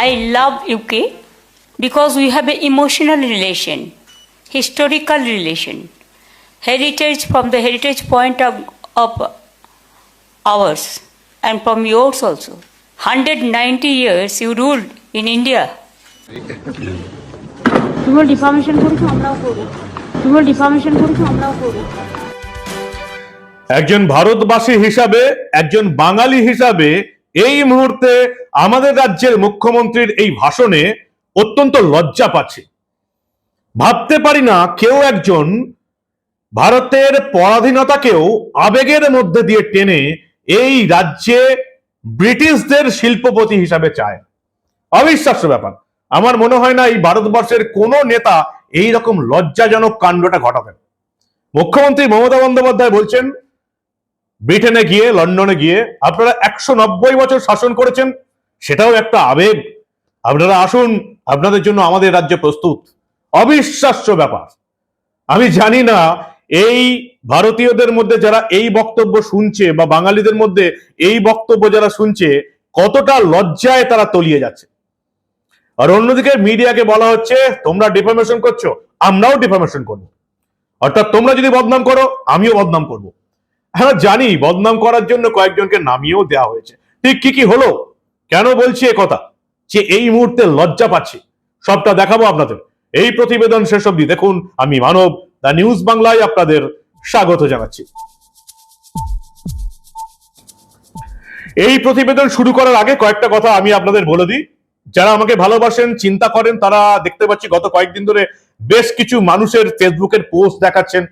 I love UK because we have an emotional relation, historical relation, heritage from the heritage point of, of ours and from yours also. 190 years you ruled in India. তুমি ডিফার্মেশন করছ আমরাও করব তুমি ডিফার্মেশন করছ আমরাও করব একজন ভারতবাসী হিসাবে একজন বাঙালি হিসাবে এই মুহূর্তে আমাদের রাজ্যের মুখ্যমন্ত্রীর এই ভাষণে অত্যন্ত লজ্জা পাচ্ছি ভাবতে পারি না কেউ একজন ভারতের পরাধীনতাকেও আবেগের মধ্যে দিয়ে টেনে এই রাজ্যে ব্রিটিশদের শিল্পপতি হিসাবে চায়। অবিশ্বাস্য ব্যাপার। আমার মনে হয় না এই ভারতবর্ষের কোন নেতা এই রকম লজ্জাজনক কাণ্ডটা ঘটাবেন। মুখ্যমন্ত্রী মমতা বন্দ্যোপাধ্যায় বলছেন, ব্রিটেনে গিয়ে, লন্ডনে গিয়ে আপনারা একশো নব্বই বছর শাসন করেছেন সেটাও একটা আবেগ। আপনারা আসুন, আপনাদের জন্য আমাদের রাজ্য প্রস্তুত। অবিশ্বাস্য ব্যাপার। আমি জানি না, এই ভারতীয়দের মধ্যে যারা এই বক্তব্য শুনছে বা বাঙালিদের মধ্যে এই বক্তব্য যারা শুনছে, কতটা লজ্জায় তারা তলিয়ে যাচ্ছে। আর অন্যদিকে মিডিয়াকে বলা হচ্ছে, তোমরা ডিফার্মেশন করছ, আমরাও ডিফার্মেশন করব। অর্থাৎ তোমরা যদি বদনাম করো, আমিও বদনাম করব। হ্যাঁ জানি, বদনাম করার জন্য কয়েকজনকে নামিয়েও দেওয়া হয়েছে। ঠিক কি কি হলো? কেন বলছি কথা? যে এই মুহূর্তে লজ্জা পাচ্ছি। সবটা দেখাবো আপনাদের। এই প্রতিবেদন শেষ অব্দি দেখুন, আমি মানব দা নিউজ বাংলায় আপনাদের স্বাগত জানাচ্ছি। এই প্রতিবেদন শুরু করার আগে কয়েকটা কথা আমি আপনাদের বলে দিই। যারা আমাকে ভালোবাসেন, চিন্তা করেন, তারা দেখতে পাচ্ছি গত কয়েকদিন ধরে বেশ কিছু মানুষের ফেসবুকের পোস্ট দেখাচ্ছেন,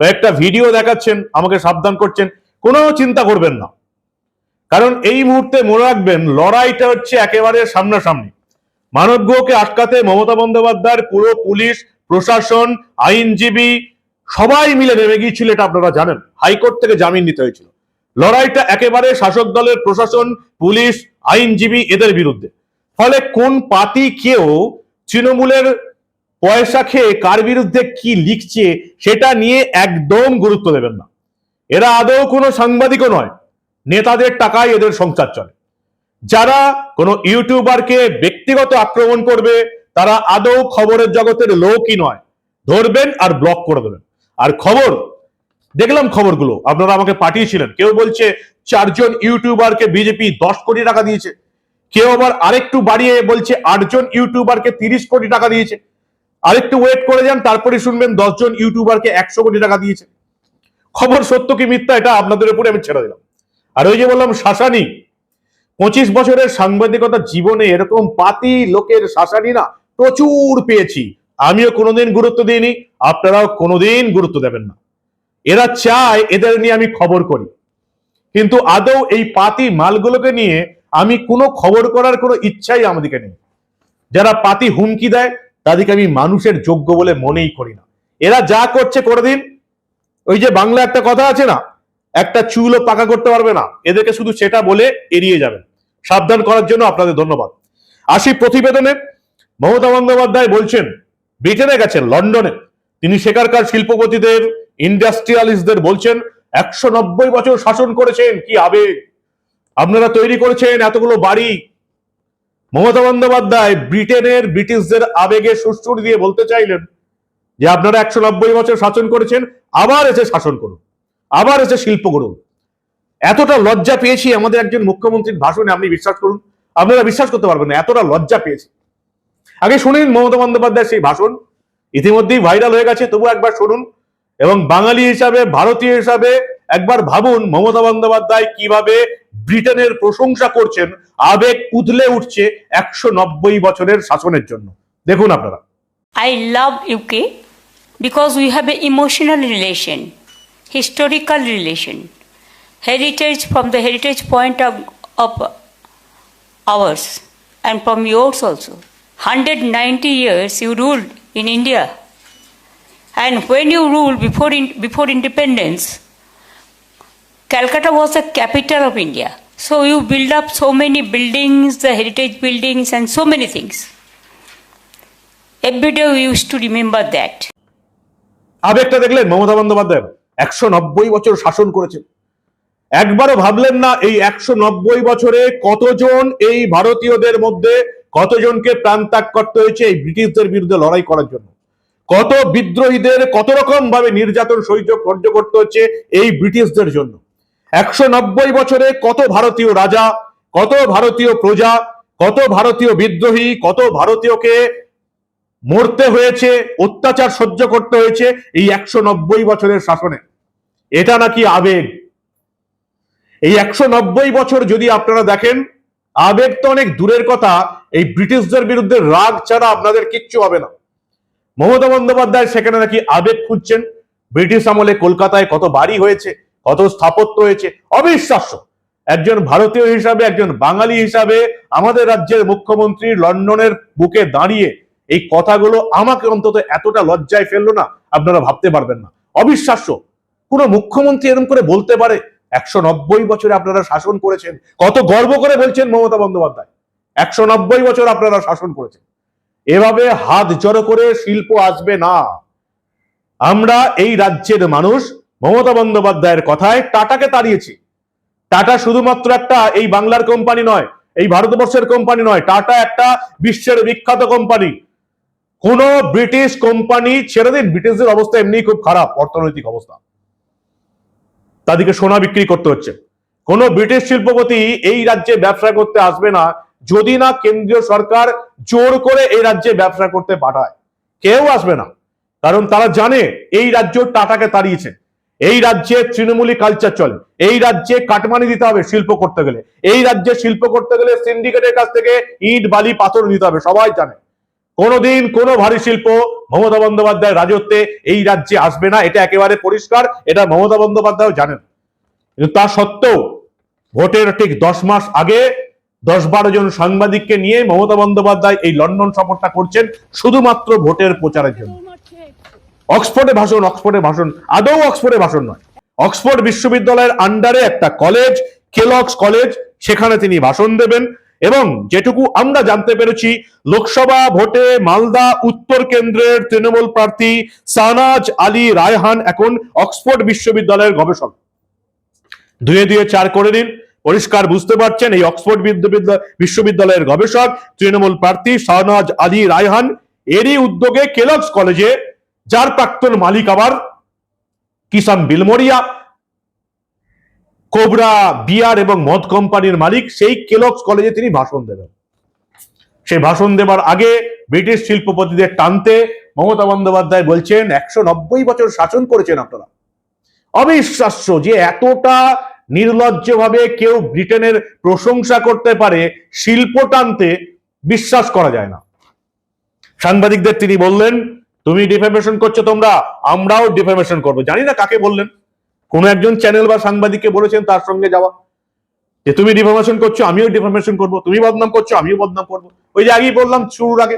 কয়েকটা ভিডিও দেখাচ্ছেন, আমাকে সাবধান করছেন। কোনো চিন্তা করবেন না। কারণ এই মুহূর্তে মনে রাখবেন, লড়াইটা হচ্ছে একেবারে সামনাসামনি। মানব গ্রহকে আটকাতে মমতা বন্দ্যোপাধ্যায়ের পুরো পুলিশ, প্রশাসন, আইনজীবী সবাই মিলে নেমে গিয়েছিল, এটা আপনারা জানেন। হাইকোর্ট থেকে জামিন নিতে হয়েছিল। লড়াইটা একেবারে শাসক দলের প্রশাসন, পুলিশ, আইনজীবী এদের বিরুদ্ধে। ফলে কোন পাতি কেউ তৃণমূলের পয়সা খেয়ে কার বিরুদ্ধে কি লিখছে, সেটা নিয়ে একদম গুরুত্ব দেবেন না। এরা আদৌ কোনো সাংবাদিকও নয়। নেতাদের টাকায় এদের সংসার চলে। যারা কোনো ইউটিউবারকে ব্যক্তিগত আক্রমণ করবে, তারা আদৌ খবরের জগতের লোকই নয়। ধরবেন আর ব্লক করে দেবেন। আর খবর, দেখলাম খবরগুলো, আপনারা আমাকে পাঠিয়েছিলেন। কেউ বলছে, চারজন ইউটিউবারকে বিজেপি দশ কোটি টাকা দিয়েছে। কেউ আবার আরেকটু বাড়িয়ে বলছে, আটজন ইউটিউবারকে তিরিশ কোটি টাকা দিয়েছে। আরেকটু ওয়েট করে যান, তারপরে শুনবেন দশজন ইউটিউবারকে একশো কোটি টাকা দিয়েছে। খবর সত্য কি মিথ্যা, এটা আপনাদের উপরে আমি ছেড়ে দিলাম। আর ওই যে বললাম শাসানি, পঁচিশ বছরের সাংবাদিকতা জীবনে এরকম পাতি লোকের শাসানি না প্রচুর পেয়েছি। আমিও কোনোদিন গুরুত্ব দিইনি, আপনারাও কোনোদিন গুরুত্ব দেবেন না। এরা চায় এদের নিয়ে আমি খবর করি। কিন্তু আদৌ এই পাতি মালগুলোকে নিয়ে আমি কোনো খবর করার কোনো ইচ্ছাই আমাদেরকে নেই। যারা পাতি হুমকি দেয়, তাদেরকে আমি মানুষের যোগ্য বলে মনেই করি না। এরা যা করছে করে দিন। ওই যে বাংলা একটা কথা আছে না একটা চুলও পাকা করতে পারবে না। এদেরকে শুধু সেটা বলে এড়িয়ে যাবেন সাবধান করার জন্য আপনাদের ধন্যবাদ। আসি প্রতিবেদনে। মমতা বন্দ্যোপাধ্যায় বলছেন, ব্রিটেনে গেছেন, লন্ডনে। তিনি সেখানকার শিল্পপতিদের, ইন্ডাস্ট্রিয়ালিস্টদের বলছেন, একশো নব্বই বছর শাসন করেছেন, কি আবেগ। আপনারা তৈরি করেছেন এতগুলো বাড়ি। মমতা বন্দ্যোপাধ্যায় ব্রিটেনের ব্রিটিশদের আবেগে সুশ্রুর দিয়ে বলতে চাইলেন যে, আপনারা একশো নব্বই বছর শাসন করেছেন, আবার এসে শাসন করুন। আবার এসে শিল্প করুন এতটা লজ্জা পেয়েছি আমাদের একজন মুখ্যমন্ত্রীর ভাষণে আপনি বিশ্বাস করুন। আপনারা বিশ্বাস করতে পারবেন না এতটা লজ্জা পেয়েছি। আগে শুনুন মমতা বন্দ্যোপাধ্যায়ের সেই ভাষণ ইতিমধ্যেই ভাইরাল হয়ে গেছে তবু একবার শুনুন। এবং বাঙালি হিসাবে ভারতীয় হিসাবে একবার ভাবুন মমতা বন্দ্যোপাধ্যায় কীভাবে ব্রিটেনের প্রশংসা করছেন আবেগ উথলে উঠছে একশো নব্বই বছরের শাসনের জন্য। দেখুন আপনারা। I love UK because we have a emotional relation, historical relation, heritage from the heritage point of, of ours and from yours also. 190 years you ruled in India. And when you ruled before, in, before independence, Calcutta was the capital of India. So you build up so many buildings, the heritage buildings, and so many things. Every day we used to remember that. আবেগটা দেখলেন মমতা বন্দ্যোপাধ্যায় একশো নব্বই বছর শাসন করেছেন একবারও ভাবলেন না এই একশো নব্বই বছরে কতজন এই ভারতীয়দের মধ্যে কতজনকে প্রাণ ত্যাগ করতে হয়েছে এই ব্রিটিশদের বিরুদ্ধে লড়াই করার জন্য? কত বিদ্রোহীদের কত রকম ভাবে নির্যাতন সহ্য সহ্য করতে হচ্ছে এই ব্রিটিশদের জন্য? একশো নব্বই বছরে কত ভারতীয় রাজা, কত ভারতীয় প্রজা, কত ভারতীয় বিদ্রোহী, কত ভারতীয়কে মরতে হয়েছে, অত্যাচার সহ্য করতে হয়েছে এই একশো নব্বই বছরের শাসনে। এটা নাকি আবেগ? এই একশো নব্বই বছর যদি আপনারা দেখেন, আবেগ তো অনেক দূরের কথা, এই ব্রিটিশদের বিরুদ্ধে রাগ ছাড়া আপনাদের কিচ্ছু হবে না। মমতা বন্দ্যোপাধ্যায় সেখানে নাকি আবেগ খুঁজছেন, ব্রিটিশ আমলে কলকাতায় কত বাড়ি হয়েছে, কত স্থাপত্য হয়েছে, অবিশ্বাস্য। একজন ভারতীয় হিসাবে, একজন বাঙালি হিসাবে আমাদের রাজ্যের মুখ্যমন্ত্রী লন্ডনের বুকে দাঁড়িয়ে এই কথাগুলো আমাকে অন্তত এতটা লজ্জায় ফেলল না, আপনারা ভাবতে পারবেন না। অবিশ্বাস্য। কোন মুখ্যমন্ত্রী এরকম করে বলতে পারে, একশো নব্বই বছরে আপনারা শাসন করেছেন, কত গর্ব করে বলছেন মমতা বন্দ্যোপাধ্যায়। একশো নব্বই বছর আপনারা শাসন করেছেন। এভাবে হাত জড়ো করে শিল্প আসবে না। আমরা এই রাজ্যের মানুষ, মমতা বন্দ্যোপাধ্যায়ের কথায় টাটাকে তাড়িয়েছি। টাটা শুধুমাত্র একটা এই বাংলার কোম্পানি নয়, এই ভারতবর্ষের কোম্পানি নয়, টাটা একটা বিশ্বের বিখ্যাত কোম্পানি। কোন ব্রিটিশ কোম্পানি ছেড়ে দিন। ব্রিটিশদের অবস্থা এমনি খুব খারাপ, অর্থনৈতিক অবস্থা। তাদেরকে সোনা বিক্রি করতে হচ্ছে। কোন ব্রিটিশ শিল্পপতি এই রাজ্যে ব্যবসা করতে আসবে না, যদি না কেন্দ্রীয় সরকার জোর করে এই রাজ্যে ব্যবসা করতে পাঠায়। কেউ আসবে না। কারণ তারা জানে, এই রাজ্য টাটাকে তাড়িয়েছে। এই রাজ্যে তৃণমূলী কালচার চলে। এই রাজ্যে কাটমানি দিতে হবে শিল্প করতে গেলে। এই রাজ্যে শিল্প করতে গেলে সিন্ডিকেটের কাছ থেকে ইট, বালি, পাথর নিতে হবে, সবাই জানে। কোনোদিন কোনো ভারী শিল্প মমতা বন্দ্যোপাধ্যায়ের রাজত্বে এই রাজ্যে আসবে না, এটা একেবারে পরিষ্কার, এটা মমতা বন্দ্যোপাধ্যায় জানেন। কিন্তু তা সত্ত্বেও ভোটের ঠিক দশ মাস আগে দশ বারো জন সাংবাদিককে নিয়ে মমতা বন্দ্যোপাধ্যায় এই লন্ডন সফরটা করছেন শুধুমাত্র ভোটের প্রচারের জন্য। অক্সফোর্ডে ভাষণ অক্সফোর্ডে ভাষণ, আদৌ অক্সফোর্ডে ভাষণ নয়। অক্সফোর্ড বিশ্ববিদ্যালয়ের আন্ডারে একটা কলেজ কেলক্স কলেজ সেখানে তিনি ভাষণ দেবেন। এবং যেটুকু আমরা জানতে পেরেছি, লোকসভা ভোটে মালদা উত্তর কেন্দ্রের তৃণমূল প্রার্থী সানাজ আলী রায়হান এখন অক্সফোর্ড বিশ্ববিদ্যালয়ের গবেষক। দুয়ে দুয়ে চার করে দিন পরিষ্কার বুঝতে পারছেন এই অক্সফোর্ড বিদ্যা- বিশ্ববিদ্যালয়ের গবেষক, তৃণমূল প্রার্থী শাহনাজ আলী রায়হান। এরই উদ্যোগে কেলক্স কলেজে যার প্রাক্তন মালিক আবার কিষান বিলমরিয়া কোবরা, বিয়ার এবং মদ কোম্পানির মালিক, সেই কেলক্স কলেজে তিনি ভাষণ দেবেন। সেই ভাষণ দেবার আগে ব্রিটিশ শিল্পপতিদের টানতে মমতা বন্দ্যোপাধ্যায় বলছেন, একশো নব্বই বছর শাসন করেছেন আপনারা। অবিশ্বাস্য যে এতটা নির্লজ্জভাবে কেউ ব্রিটেনের প্রশংসা করতে পারে, শিল্প টানতে বিশ্বাস করা যায় না। সাংবাদিকদের তিনি বললেন, তুমি ডিফেমেশন করছ তোমরা, আমরাও ডিফেমেশন করব। জানি না কাকে বললেন। কোন একজন চ্যানেল বা সাংবাদিককে বলেছেন তার সঙ্গে যাওয়া। যে তুমি ডিফর্মেশন করছ, আমিও ডিফর্মেশন করব। তুমি বদনাম করছ, আমিও বদনাম করব। ওই যে আগেই বললাম শুরুর আগে,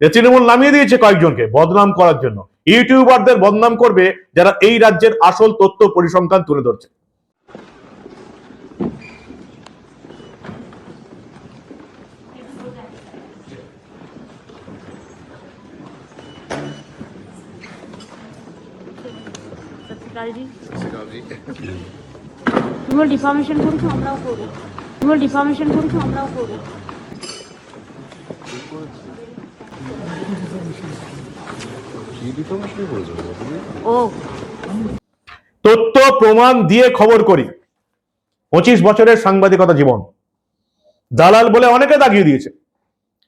যে তৃণমূল নামিয়ে দিয়েছে কয়েকজনকে বদনাম করার জন্য। ইউটিউবারদের বদনাম করবে যারা এই রাজ্যের আসল তথ্য পরিসংখ্যান তুলে ধরছে। তুমি ডিফার্মেশন করছ আমরাও করি। ডিফার্মেশন করছ আমরাও করি। ও। তথ্য প্রমাণ দিয়ে খবর করি। পঁচিশ বছরের সাংবাদিকতা জীবন। দালাল বলে অনেকে দাগিয়ে দিয়েছে।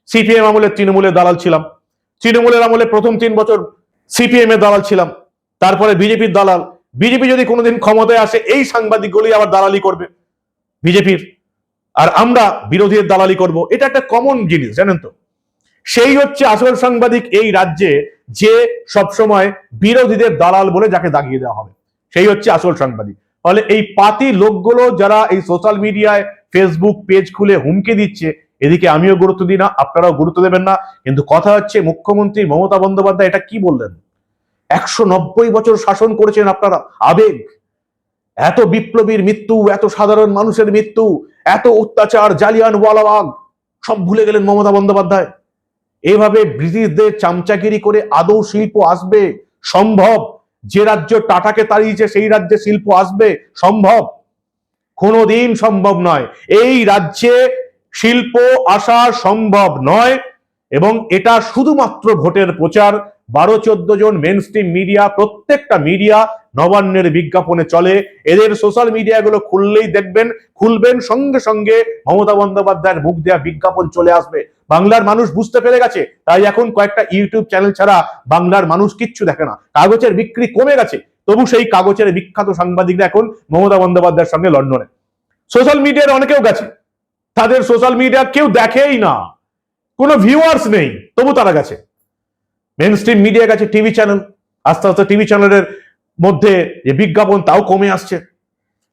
সিপিএম আমলে তৃণমূলের দালাল ছিলাম। তৃণমূলের আমলে প্রথম তিন বছর সিপিএম এর দালাল ছিলাম। তারপরে বিজেপির দালাল। বিজেপি যদি কোনোদিন ক্ষমতায় আসে, এই সাংবাদিকগুলি আবার দালালি করবে, বিজেপির। আর আমরা বিরোধীদের দালালি করব, এটা একটা কমন জিনিস, জানেন তো? সেই হচ্ছে আসল সাংবাদিক এই রাজ্যে যে সবসময় বিরোধীদের দালাল বলে যাকে দাগিয়ে দেওয়া হবে। সেই হচ্ছে আসল সাংবাদিক। ফলে এই পাতি লোকগুলো যারা এই সোশ্যাল মিডিয়ায় ফেসবুক পেজ খুলে হুমকি দিচ্ছে, এদিকে আমিও গুরুত্ব দিই না, আপনারাও গুরুত্ব দেবেন না। কিন্তু কথা হচ্ছে মুখ্যমন্ত্রী মমতা বন্দ্যোপাধ্যায় এটা কি বললেন? একশো নব্বই বছর শাসন করেছেন আপনারা। আবেগ। এত বিপ্লবীর মৃত্যু, এত সাধারণ মানুষের মৃত্যু, এত অত্যাচার, জালিয়ান ওয়ালাবাগ সব ভুলে গেলেন মমতা বন্দ্যোপাধ্যায়। এভাবে ব্রিটিশদের চামচাগিরি করে আদৌ শিল্প আসবে? সম্ভব? যে রাজ্য টাটাকে তাড়িয়েছে, সেই রাজ্যে শিল্প আসবে? সম্ভব? কোনোদিন সম্ভব নয়। এই রাজ্যে শিল্প আসা সম্ভব নয়। এবং এটা শুধুমাত্র ভোটের প্রচার। বারো চোদ্দ জন মেন স্ট্রিম মিডিয়া প্রত্যেকটা মিডিয়া নবান্নের বিজ্ঞাপনে চলে। এদের সোশ্যাল মিডিয়াগুলো খুললেই দেখবেন, খুলবেন সঙ্গে সঙ্গে মমতা বন্দ্যোপাধ্যায়ের মুখ দেওয়া বিজ্ঞাপন চলে আসবে। বাংলার মানুষ বুঝতে পেরে গেছে, তাই এখন কয়েকটা ইউটিউব চ্যানেল ছাড়া বাংলার মানুষ কিচ্ছু দেখে না। কাগজের বিক্রি কমে গেছে, তবু সেই কাগজের বিখ্যাত সাংবাদিকরা এখন মমতা বন্দ্যোপাধ্যায়ের সঙ্গে লন্ডনে। সোশ্যাল মিডিয়ার অনেকেও গেছে, তাদের সোশ্যাল মিডিয়া কেউ দেখেই না। কোনো ভিউয়ার্স নেই, তবু তারা গেছে। মেন স্ট্রিম মিডিয়া গেছে টিভি চ্যানেল আস্তে আস্তে টিভি চ্যানেলের মধ্যে যে বিজ্ঞাপন তাও কমে আসছে।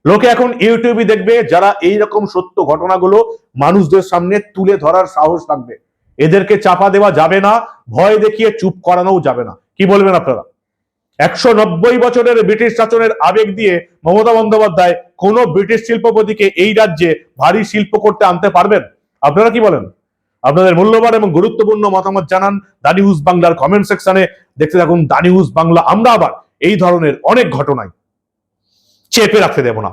লোকে এখন ইউটিউবে দেখবে, যারা এই রকম সত্য ঘটনাগুলো মানুষদের সামনে তুলে ধরার সাহস রাখবে। এদেরকে চাপা দেওয়া যাবে না, ভয় দেখিয়ে চুপ করানোও যাবে না। কি বলবেন আপনারা? একশো নব্বই বছরের ব্রিটিশ শাসনের আবেগ দিয়ে মমতা বন্দ্যোপাধ্যায় কোন ব্রিটিশ শিল্পপতিকে এই রাজ্যে ভারী শিল্প করতে আনতে পারবেন? আপনারা কি বলেন? আপনাদের মূল্যবান এবং গুরুত্বপূর্ণ মতামত জানান দানি নিউজ বাংলার কমেন্ট সেকশনে দেখতে থাকুন দানি নিউজ বাংলা। আমরা আবার এই ধরনের অনেক ঘটনায় চেপে রাখতে দেব না।